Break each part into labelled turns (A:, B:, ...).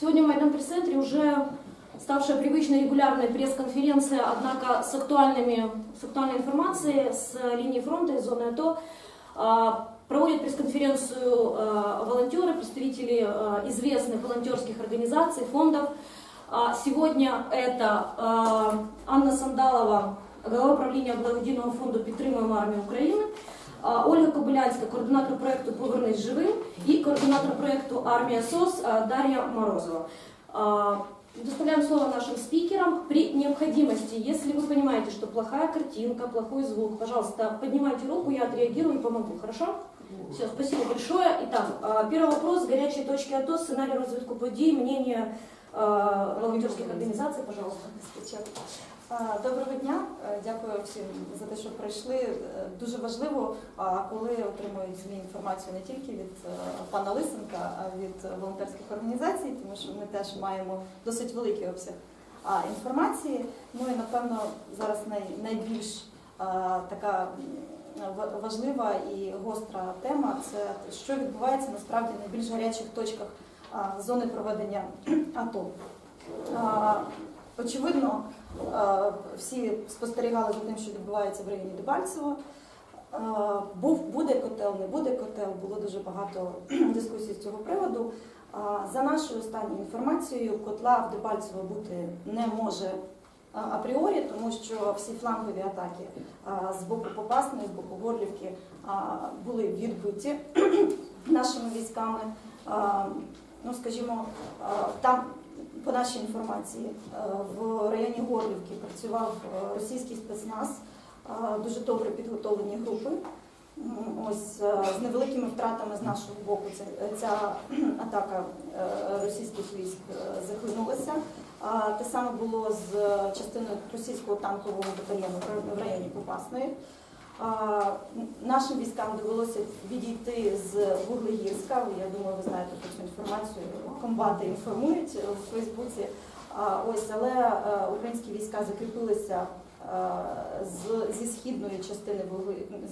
A: Сегодня в моем пресс-центре уже ставшая привычной регулярная пресс-конференция, однако с, актуальными, с актуальной информацией с линии фронта из зоны АТО. А, Проводят пресс-конференцию а, волонтеры, представители а, известных волонтерских организаций, фондов. А, Сегодня это а, Анна Сандалова, голова правління благодійного фонду Підтримуємо армію України, а, Ольга Кобилянська, координатор проекту Повернись живим і координатор проекту Армія СОС а, Дар'я Морозова. А, Предоставляем слово нашим спикерам. При необходимости, если вы понимаете, что плохая картинка, плохой звук, пожалуйста, поднимайте руку, я отреагирую и помогу. Хорошо? Все, спасибо большое. Итак, а, первый вопрос. Горячие точки АТО, сценарий розвитку подій, мнение а, волонтерских организаций, пожалуйста.
B: Доброго дня, Е, дякую всім за те, що прийшли. Е, Дуже важливо, коли отримують ЗМІ інформацію не тільки від е, пана Лисенка, а від волонтерських організацій, тому що ми теж маємо досить великий обсяг інформації. Ну і напевно зараз найбільш така важлива і гостра тема це що відбувається насправді в найбільш гарячих точках зони проведення АТО. Очевидно, всі спостерігали за тим, що відбувається в районі Дебальцево. Був буде котел, не буде котел. Було дуже багато дискусій з цього приводу. За нашою останньою інформацією, котла в Дебальцево бути не може апріорі, тому що всі флангові атаки з боку Попасної, з боку Горлівки були відбиті нашими військами. Ну, скажімо, там по нашій інформації, е, в районі Горлівки працював е, російський спецназ, е, дуже добре підготовлені групи. Ось з невеликими втратами з нашого боку ця, атака російських військ захлинулася. Те саме було з частиною російського танкового батальйону в районі Попасної. Нашим військам довелося відійти з Вуглегірська. Я думаю, ви знаєте про цю інформацію. Комбати інформують у Фейсбуці. Ось, але е, українські війська закріпилися е, зі східної частини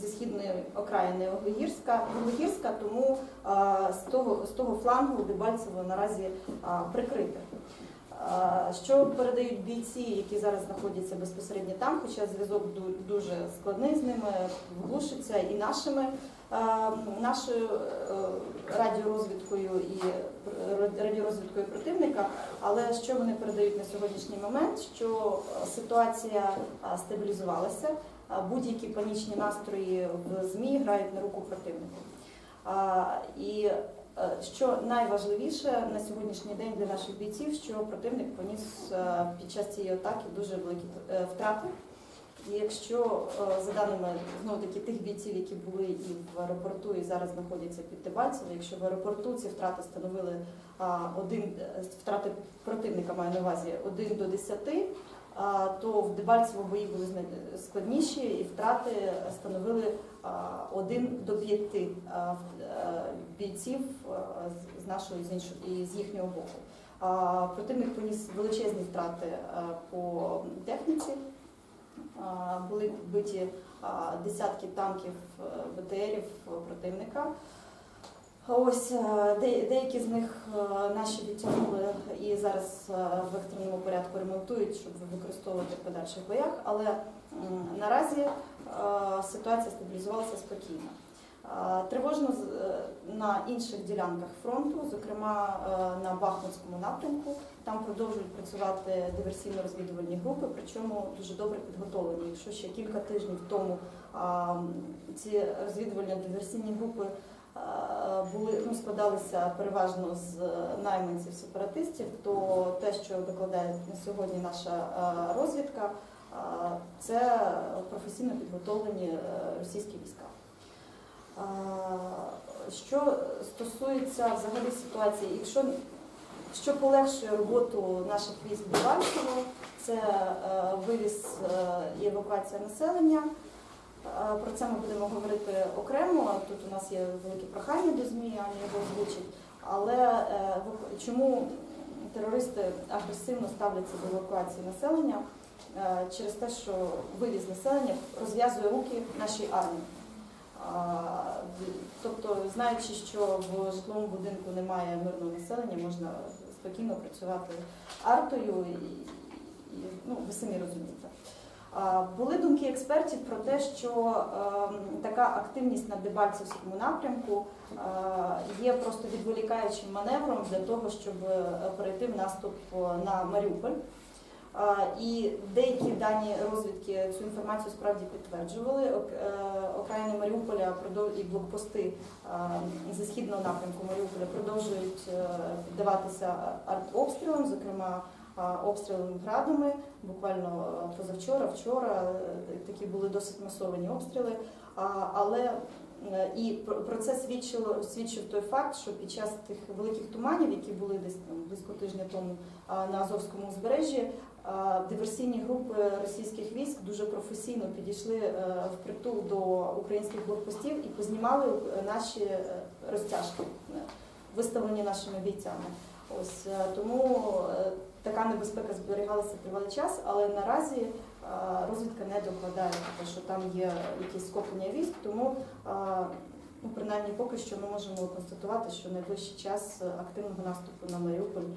B: зі східної окраїни Вуглегірська, Вуглегірська, тому е, з того, з того флангу Дебальцево наразі прикрите. Е, Що передають бійці, які зараз знаходяться безпосередньо там, хоча зв'язок дуже складний з ними, глушиться і нашими е, нашою е, радіорозвідкою і р- радіорозвідкою противника. Але що вони передають на сьогоднішній момент? Що е, ситуація е, стабілізувалася, е, будь-які панічні настрої в ЗМІ грають на руку противнику. І е, що найважливіше на сьогоднішній день для наших бійців, що противник поніс е, під час цієї атаки дуже великі е, втрати. І якщо е, за даними знову таки тих бійців, які були і в аеропорту, і зараз знаходяться під Дебальцево, якщо в аеропорту ці втрати становили один е, втрати противника маю на увазі 1 до 10, а, то в Дебальцево бої були складніші і втрати становили 1 до 5 в- е, бійців е, з- іншого і з їхнього боку. Противник поніс величезні втрати е, по техніці. Були вбиті десятки танків БТРів противника. Ось е, де- деякі з них е, наші відтягнули і зараз е, в екстреному порядку ремонтують, щоб використовувати в подальших боях. Але наразі ситуація стабілізувалася спокійно. Тривожно на інших ділянках фронту, зокрема на Бахмутському напрямку, там продовжують працювати диверсійно-розвідувальні групи, причому дуже добре підготовлені. Якщо ще кілька тижнів тому ці розвідувальні диверсійні групи були ну, складалися переважно з найманців сепаратистів, то те, що докладає на сьогодні наша розвідка, це професійно підготовлені е, російські війська. Що стосується взагалі ситуації, якщо що полегшує роботу наших військ Дебальцево, це е, вивіз е, і евакуація населення. Про це ми будемо говорити окремо. Тут у нас є велике прохання до ЗМІ, Аня його озвучить. Але е, чому терористи агресивно ставляться до евакуації населення? Е, Через те, що вивіз населення розв'язує руки нашій армії. Тобто, знаючи, що в житловому будинку немає мирного населення, можна спокійно працювати артою, і, і ну, ви самі розумієте. Були думки експертів про те, що ем, така активність на Дебальцевському напрямку е, є просто відволікаючим маневром для того, щоб е, перейти в наступ е, на Маріуполь. І деякі дані розвідки цю інформацію справді підтверджували. Окраїни Маріуполя і блокпости зі східного напрямку Маріуполя продовжують піддаватися артобстрілам, зокрема обстрілами градами. Буквально е, позавчора, вчора е, такі були досить масовані обстріли. Але е, і про це свідчило свідчив той факт, що під час тих великих туманів, які були десь там близько тижня тому на Азовському узбережжі, диверсійні групи російських військ дуже професійно підійшли е, впритул до українських блокпостів і познімали наші розтяжки, виставлені нашими бійцями. Ось тому така небезпека зберігалася тривалий час, але наразі е, розвідка не докладає що там є якісь скоплення військ, тому е, ну, принаймні поки що ми можемо констатувати, що найближчий час е, активного наступу на Маріуполь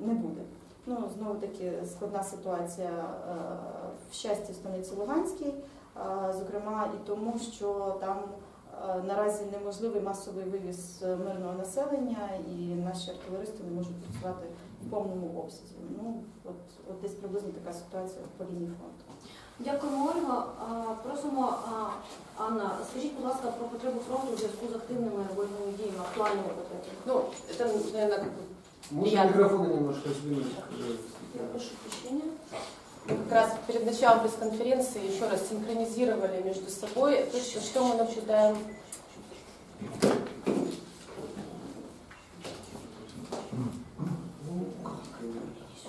B: не буде. Ну, знову таки складна ситуація в щасті в станиці Луганській, зокрема і тому, що там наразі неможливий масовий вивіз мирного населення, і наші артилеристи не можуть працювати в повному обсязі. Ну, от, от десь приблизно така ситуація по лінії фронту.
A: Дякуємо, Ольга. А, Просимо, а, Анна, скажіть, будь ласка, про потребу фронту у зв'язку з активними бойовими діями, актуальними потребами.
C: Ну, это, наверное, как, бы
D: Можно
C: Я-
D: микрофоны немножко сдвинуть?
A: Я прошу прощения.
C: мы как раз перед началом пресс-конференции еще раз синхронизировали между собой то, что, что мы наблюдаем.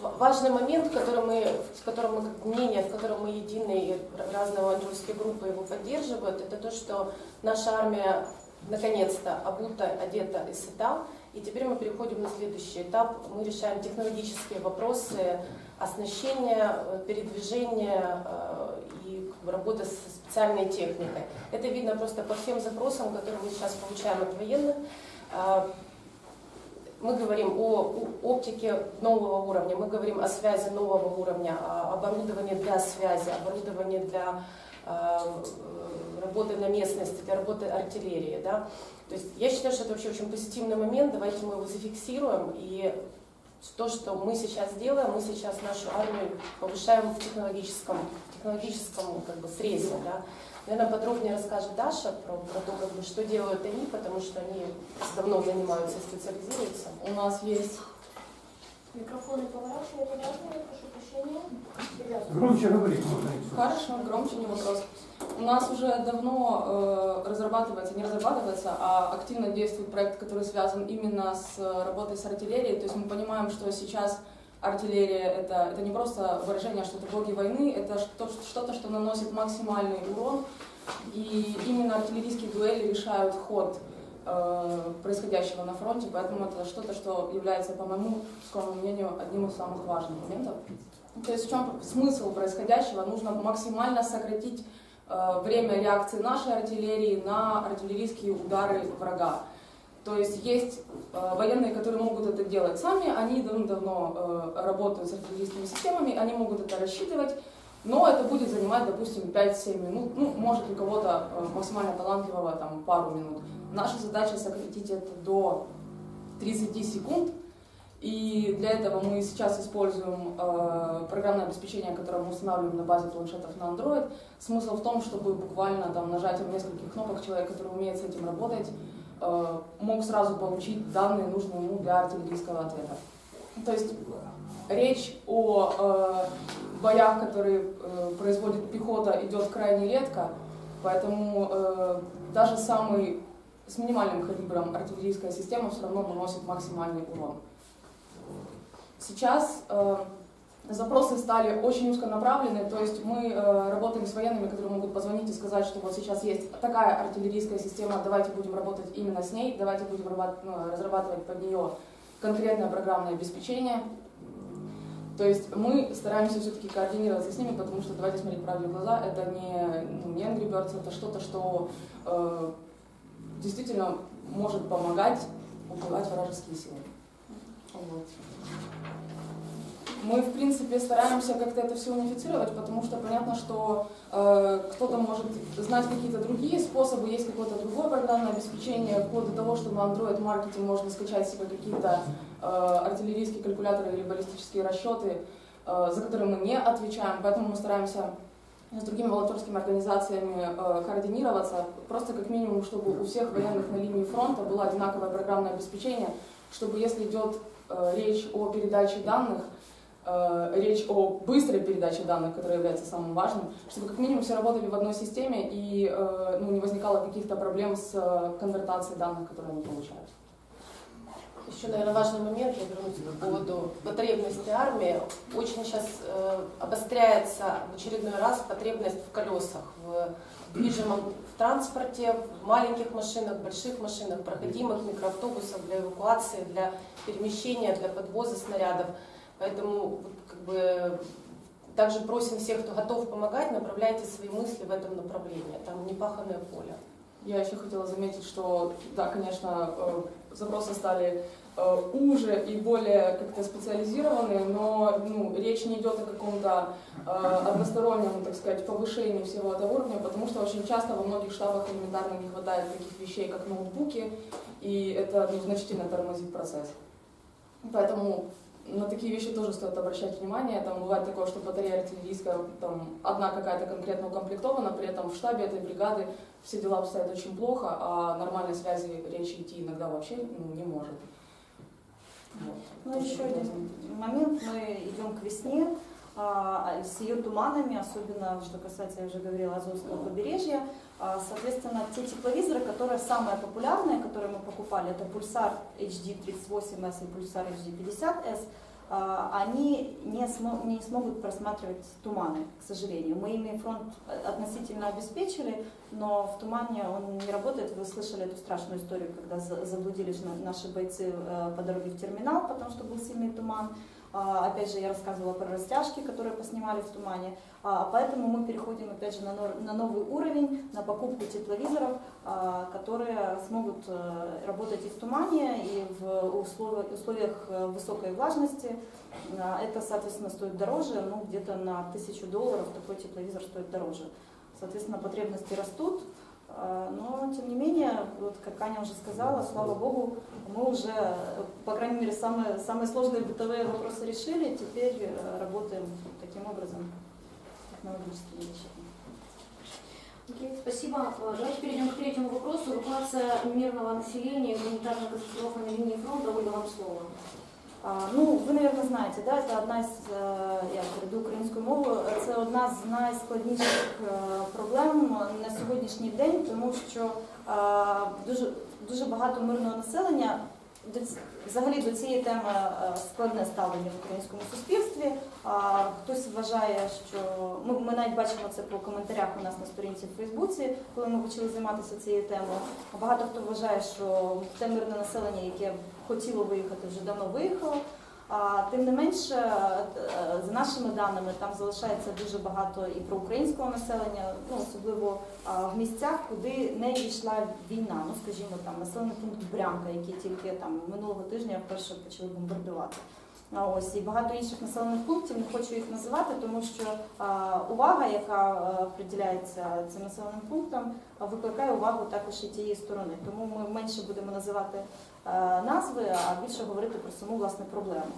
C: Важный момент, который мы, в котором мы, мнение, в котором мы едины, разные волонтерские группы его поддерживают, это то, что наша армия наконец-то обута, одета и сыта. И теперь мы переходим на следующий этап. Мы решаем технологические вопросы оснащения, э, передвижения э, и работы со специальной техникой. Это видно просто по всем запросам, которые мы сейчас получаем от военных. Мы говорим о оптике нового уровня, мы говорим о связи нового уровня, о оборудовании для связи, оборудовании для э, работы на местности, для работы артиллерии. Да? То есть я считаю, что это вообще очень позитивный момент, давайте мы его зафиксируем. И то, что мы сейчас делаем, мы сейчас нашу армию повышаем в технологическом, технологическом как бы, срезе. Да? Наверное, подробнее расскажет Даша про, про то, как бы, что делают они, потому что они давно занимаются и специализируются.
E: У нас есть
A: Микрофоны поворачивайте разные, я прошу прощения. Ребята.
D: Громче говори.
E: Хорошо, громче не вопрос. У нас уже давно э, разрабатывается, не разрабатывается, а активно действует проект, который связан именно с э, работой с артиллерией. То есть мы понимаем, что сейчас артиллерия это, это не просто выражение, что это боги войны, это что- что-то, что наносит максимальный урон. И именно артиллерийские дуэли решают ход э, происходящего на фронте, поэтому это что-то, что является, по моему скромному мнению, одним из самых важных моментов. То есть в чем смысл происходящего? Нужно максимально сократить э, время реакции нашей артиллерии на артиллерийские удары врага. То есть есть э, военные, которые могут это делать сами, они давно-давно э, работают с артиллерийскими системами, они могут это рассчитывать, но это будет занимать, допустим, 5-7 минут, ну, может у кого-то э, максимально талантливого там пару минут. Наша задача сократить это до 30 секунд, и для этого мы сейчас используем э, программное обеспечение, которое мы устанавливаем на базе планшетов на Android. Смысл в том, чтобы буквально там нажатием нескольких кнопок человек, который умеет с этим работать, мог сразу получить данные, нужные ему для артиллерийского ответа. То есть речь о э, боях, которые э, производит пехота, идет крайне редко, поэтому э, даже самый с минимальным калибром артиллерийская система все равно наносит максимальный урон. Сейчас э, запросы стали очень узконаправлены, то есть мы э, работаем с военными, которые могут позвонить и сказать, что вот сейчас есть такая артиллерийская система, давайте будем работать именно с ней, давайте будем ну, разрабатывать под нее конкретное программное обеспечение. То есть мы стараемся все-таки координироваться с ними, потому что, давайте смотреть правде в глаза, это не, ну, не Angry Birds, это что-то, что э, действительно может помогать убивать вражеские силы. Вот. Мы, в принципе, стараемся как-то это все унифицировать, потому что понятно, что э, кто-то может знать какие-то другие способы, есть какое-то другое программное обеспечение, вплоть до того, что на Android-маркете можно скачать себе какие-то э, артиллерийские калькуляторы или баллистические расчеты, э, за которые мы не отвечаем, поэтому мы стараемся с другими волонтерскими организациями э, координироваться, просто как минимум, чтобы у всех военных на линии фронта было одинаковое программное обеспечение, чтобы если идет э, речь о передаче данных, э, речь о быстрой передаче данных, которая является самым важным, чтобы как минимум все работали в одной системе и э, ну, не возникало каких-то проблем с э, конвертацией данных, которые они получают.
C: Еще, наверное, важный момент, я вернусь по поводу потребности армии. Очень сейчас э, обостряется в очередной раз потребность в колесах, в движимом в транспорте, в маленьких машинах, больших машинах, проходимых микроавтобусах для эвакуации, для перемещения, для подвоза снарядов. Поэтому как бы, также просим всех, кто готов помогать, направляйте свои мысли в этом направлении. Там непаханное поле.
E: Я еще хотела заметить, что, да, конечно, э, запросы стали э, уже и более как-то специализированные, но ну, речь не идет о каком-то э, одностороннем, так сказать, повышении всего этого уровня, потому что очень часто во многих штабах элементарно не хватает таких вещей, как ноутбуки, и это ну, значительно тормозит процесс. Поэтому на такие вещи тоже стоит обращать внимание. Там бывает такое, что батарея артиллерийская, там одна какая-то конкретно укомплектована, при этом в штабе этой бригады все дела обстоят очень плохо, а нормальной связи речи идти иногда вообще ну, не может. Вот.
B: Ну, еще один момент. Мы идем к весне с ее туманами, особенно, что касается, я уже говорила, Азовского побережья. А, Соответственно, те тепловизоры, которые самые популярные, которые мы покупали, это Pulsar HD38S и Pulsar HD50S, а, они не, смо- не смогут просматривать туманы, к сожалению. Мы ими фронт относительно обеспечили, но в тумане он не работает. Вы слышали эту страшную историю, когда за- заблудились на- наши бойцы э, по дороге в терминал, потому что был сильный туман. А, Опять же, я рассказывала про растяжки, которые поснимали в тумане. А, Поэтому мы переходим, опять же, на нор- на новый уровень, на покупку тепловизоров, а, которые смогут э, работать и в тумане, и в условиях, условиях э, высокой влажности. А, Это, соответственно, стоит дороже, ну, где-то на тысячу долларов такой тепловизор стоит дороже. Соответственно, потребности растут, а, Но, тем не менее, вот как Аня уже сказала, слава богу, мы уже, по крайней мере, самые, самые сложные бытовые вопросы решили, теперь э, работаем таким образом, технологическими вещами.
A: Окей, спасибо. Э, Давайте перейдем к третьему вопросу. Эвакуация мирного населения и гуманитарная катастрофа на линии фронта. Ольга, вам слово.
B: Ну, ви, мабуть, знаєте, да, це одна з, е, я перейду українською мовою, це одна з найскладніших е, проблем на сьогоднішній день, тому що е, дуже, дуже багато мирного населення взагалі до цієї теми складне ставлення в українському суспільстві. Хтось вважає, що ми, ми навіть бачимо це по коментарях у нас на сторінці в Фейсбуці, коли ми почали займатися цією темою. Багато хто вважає, що те мирне населення, яке хотіло виїхати, вже давно виїхало. А тим не менше, е, за нашими даними, там залишається дуже багато і проукраїнського населення, ну особливо в місцях, куди не йшла війна. Ну скажімо, там населений пункт Брянка, який тільки там минулого тижня вперше почали бомбардувати. Ось і багато інших населених пунктів не хочу їх називати, тому що увага, яка приділяється цим населеним пунктам, викликає увагу також і тієї сторони. Тому ми менше будемо називати назви, а більше говорити про саму власне проблему.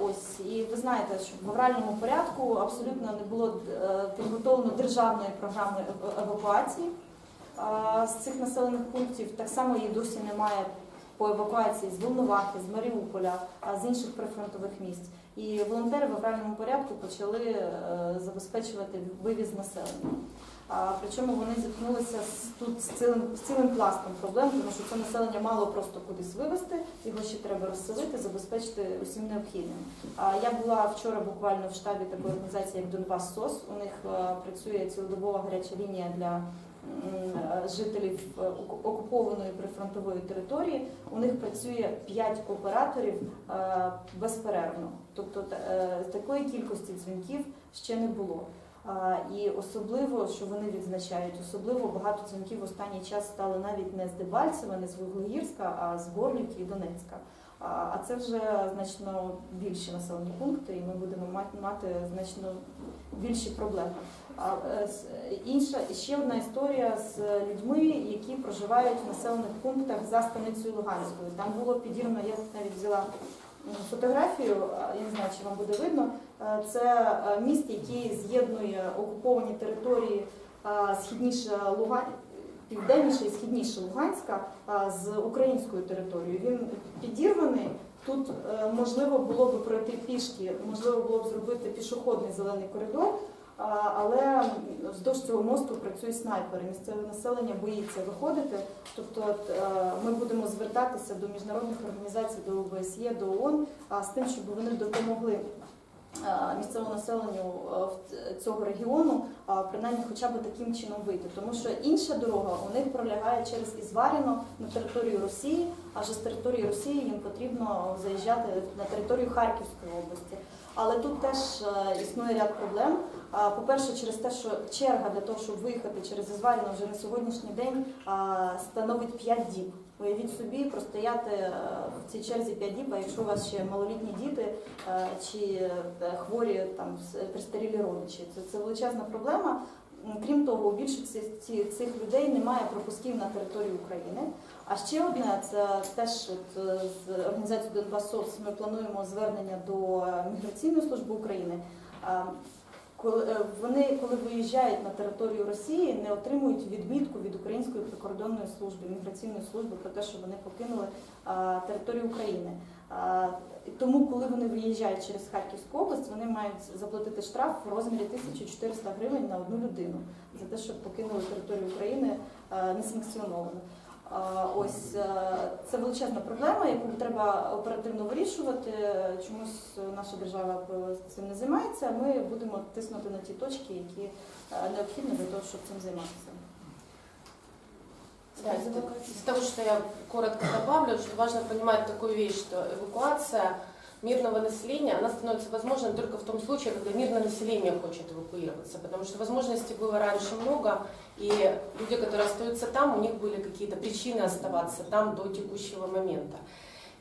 B: Ось і ви знаєте, що в авральному порядку абсолютно не було е, підготовлено державної програми евакуації з цих населених пунктів. Так само її досі немає по евакуації з Волновахи, з Маріуполя, а з інших прифронтових місць. І волонтери в авральному порядку почали е, забезпечувати вивіз населення. А, причому вони зіткнулися з тут з цілим, з цілим пластом проблем, тому що це населення мало просто кудись вивезти, його ще треба розселити, забезпечити усім необхідним. А, я була вчора буквально в штабі такої організації, як Донбас СОС. У них е, працює цілодобова гаряча лінія для жителів е, окупованої прифронтової території. У них працює 5 операторів е, безперервно. Тобто е, такої кількості дзвінків ще не було. І особливо, що вони відзначають, особливо багато дзвінків в останній час стали навіть не з Дебальцева, не з Вуглегірська, а з Горлівки і Донецька. А це вже значно більші населені пункти, і ми будемо мати значно більші проблеми. А е, інша ще одна історія з людьми, які проживають в населених пунктах за станицею Луганською. Там було підірвано, я навіть взяла фотографію, я не знаю, чи вам буде видно. Е, Це е, міст, який з'єднує окуповані території е, східніше Луган... південніше і східніше Луганська е, з українською територією. Він підірваний. Тут е, можливо було б пройти пішки, можливо було б зробити пішохідний зелений коридор, але вздовж цього мосту працюють снайпери. Місцеве населення боїться виходити. Тобто е, ми будемо звертатися до міжнародних організацій, до ОБСЄ, до ООН з тим, щоб вони допомогли е, місцевому населенню е, цього регіону, принаймні хоча б таким чином вийти. Тому що інша дорога у них пролягає через Ізваріно на територію Росії, а вже з території Росії їм потрібно заїжджати на територію Харківської області. Але тут теж існує ряд проблем. По-перше, через те, що черга для того, щоб виїхати через Ізваріно вже на сьогоднішній день становить 5 діб. Уявіть собі, простояти е, в цій черзі 5 діб, а якщо у вас ще малолітні діти е, чи е, хворі там престарілі родичі, це, це величезна проблема. Крім того, у більшості цих людей немає пропусків на територію України. А ще одне це теж от, з організацією Донбасос ми плануємо звернення до міграційної служби України. Коли е, вони, коли виїжджають на територію Росії, не отримують відмітку від Української прикордонної служби, міграційної служби про те, що вони покинули а, територію України. А, тому, коли вони виїжджають через Харківську область, вони мають заплатити штраф в розмірі 1400 гривень на одну людину за те, що покинули територію України несанкціоновано. Ось е, це величезна проблема, яку треба оперативно вирішувати. Чомусь наша держава цим не займається. Ми будемо тиснути на ті точки, які е, необхідні для того, щоб цим займатися.
C: Да, из того, что я коротко добавлю, що важно понимать такую вещь, что эвакуация мирного населения, она становится возможной только в том случае, когда мирное население хочет эвакуироваться, потому что возможностей было раньше много, и люди, которые остаются там, у них были какие-то причины оставаться там до текущего момента.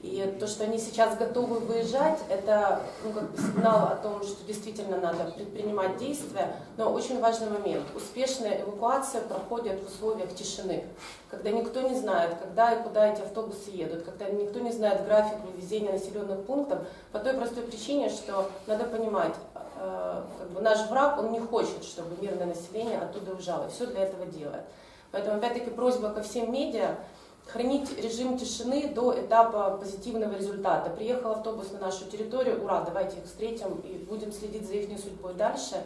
C: И то, что они сейчас готовы выезжать, это ну, как бы сигнал о том, что действительно надо предпринимать действия. Но очень важный момент. Успешная эвакуация проходит в условиях тишины, когда никто не знает, когда и куда эти автобусы едут, когда никто не знает график вывезения населенных пунктов, по той простой причине, что надо понимать, э, как бы наш враг, он не хочет, чтобы мирное население оттуда уезжало, все для этого делает. Поэтому, опять-таки, просьба ко всем медиа, хранить режим тишины до этапа позитивного результата. Приехал автобус на нашу территорию, ура, давайте их встретим и будем следить за их судьбой дальше.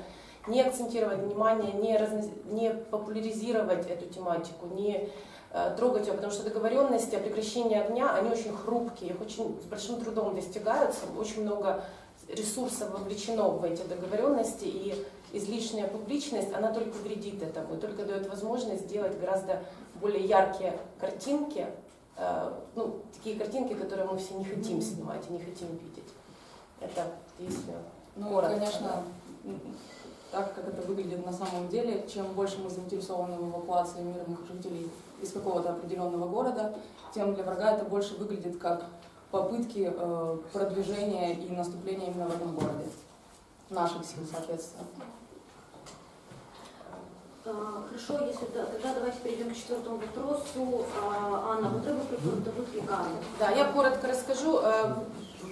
C: Не акцентировать внимание, не, разно- не популяризировать эту тематику, не э, трогать ее, потому что договоренности о прекращении огня, они очень хрупкие, их очень с большим трудом достигаются, очень много ресурсов вовлечено в эти договоренности, и излишняя публичность, она только вредит этому, и только дает возможность сделать гораздо более яркие картинки, э, ну, такие картинки, которые мы все не хотим снимать и не хотим видеть. Это если
E: Ну,
C: Коротко,
E: конечно, так как это выглядит на самом деле, чем больше мы заинтересованы в эвакуации мирных жителей из какого-то определенного города, тем для врага это больше выглядит как попытки э, продвижения и наступления именно в этом городе. Наших сил, соответственно.
A: А, Хорошо, если да, тогда давайте перейдем к четвертому вопросу. А, Анна, потреби прифронтових лікарень.
C: Да, я коротко расскажу, э,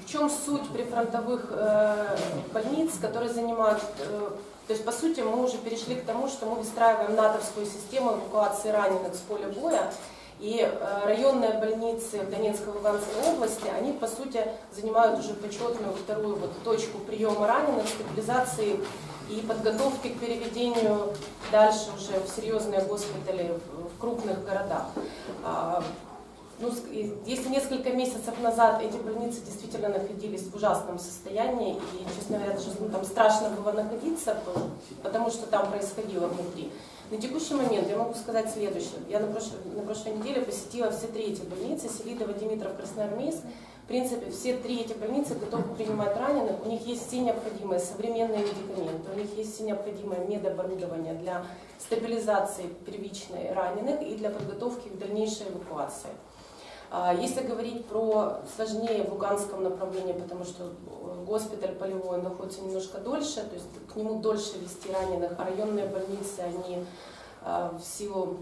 C: в чем суть прифронтовых э, больниц, которые занимают... э, То есть, по сути, мы уже перешли к тому, что мы выстраиваем натовскую систему эвакуации раненых с поля боя. И районные больницы в Донецкой и Луганской области, они, по сути, занимают уже почетную вторую вот точку приема раненых, стабилизации и подготовки к переведению дальше уже в серьезные госпитали в- крупных городах. А, ну, если несколько месяцев назад эти больницы действительно находились в ужасном состоянии, и, честно говоря, даже ну, там страшно было находиться, по- потому что там происходило внутри. На текущий момент я могу сказать следующее. Я на прошлой, на прошлой неделе посетила все три эти больницы, Селидово, Димитров, Красноармейск. В принципе, все три эти больницы готовы принимать раненых, у них есть все необходимые современные медикаменты, у них есть все необходимое медоборудование для стабилизации первичной раненых и для подготовки к дальнейшей эвакуации. А Если говорить про сложнее в Луганском направлении, потому что э, госпиталь полевой находится немножко дольше, то есть к нему дольше вести раненых, а районные больницы, они а, в силу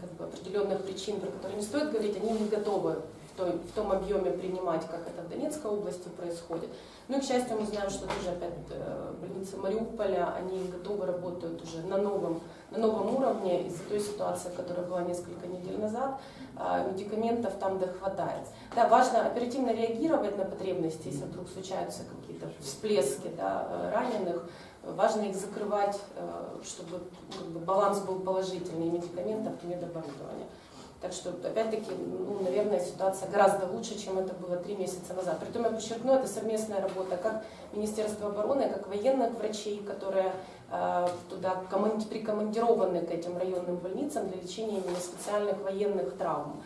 C: как бы, определенных причин, про которые не стоит говорить, они не готовы в, том объеме принимать, как это в Донецкой области происходит. Ну и, к счастью, мы знаем, что тоже опять э, больницы Мариуполя, они готовы, работают уже на новом, на новом уровне из-за той ситуации, которая была несколько недель назад, а, медикаментов там хватает. Да, важно оперативно реагировать на потребности, если вдруг случаются какие-то всплески да, э, раненых, важно их закрывать, э, чтобы ну, как бы, баланс был положительный медикаментов, и медоборудования. Так что, опять-таки, ну, наверное, ситуация гораздо лучше, чем это было три месяца назад. Притом я подчеркну, это совместная работа как Министерства обороны, как военных врачей, которые э, туда команди- прикомандированы к этим районным больницам для лечения именно специальных военных травм.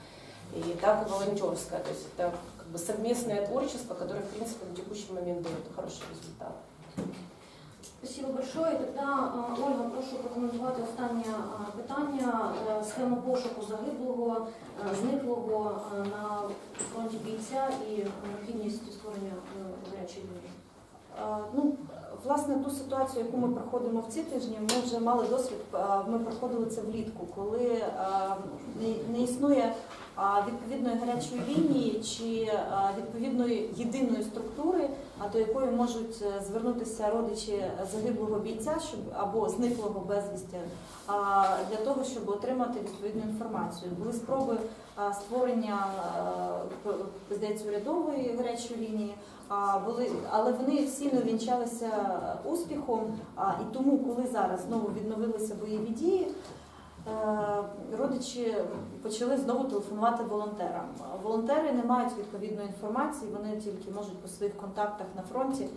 C: И так и волонтерское. То есть это как бы совместное творчество, которое, в принципе, на текущий момент дает хороший результат.
A: Спасибо большое. Тогда, е, Ольга, прошу прокоментувати останнє е, питання. Е, Схему пошуку загиблого, е, зниклого е, на фронті бійця і необхідність створення е, гарячої лінії.
B: Е, Ну, власне, ту ситуацію, яку ми проходимо в ці тижні, ми вже мали досвід. е, Ми проходили це влітку, коли е, не- існує відповідної гарячої лінії чи відповідної єдиної структури, до якої можуть е, звернутися родичі загиблого бійця, щоб або зниклого безвісті, для того, щоб отримати відповідну інформацію. Були спроби створення здається урядової гарячої лінії. Були, але вони всі не вінчалися успіхом. І тому, коли зараз знову відновилися бойові дії, родичі почали знову телефонувати волонтерам. Волонтери не мають відповідної інформації, вони тільки можуть по своїх контактах на фронті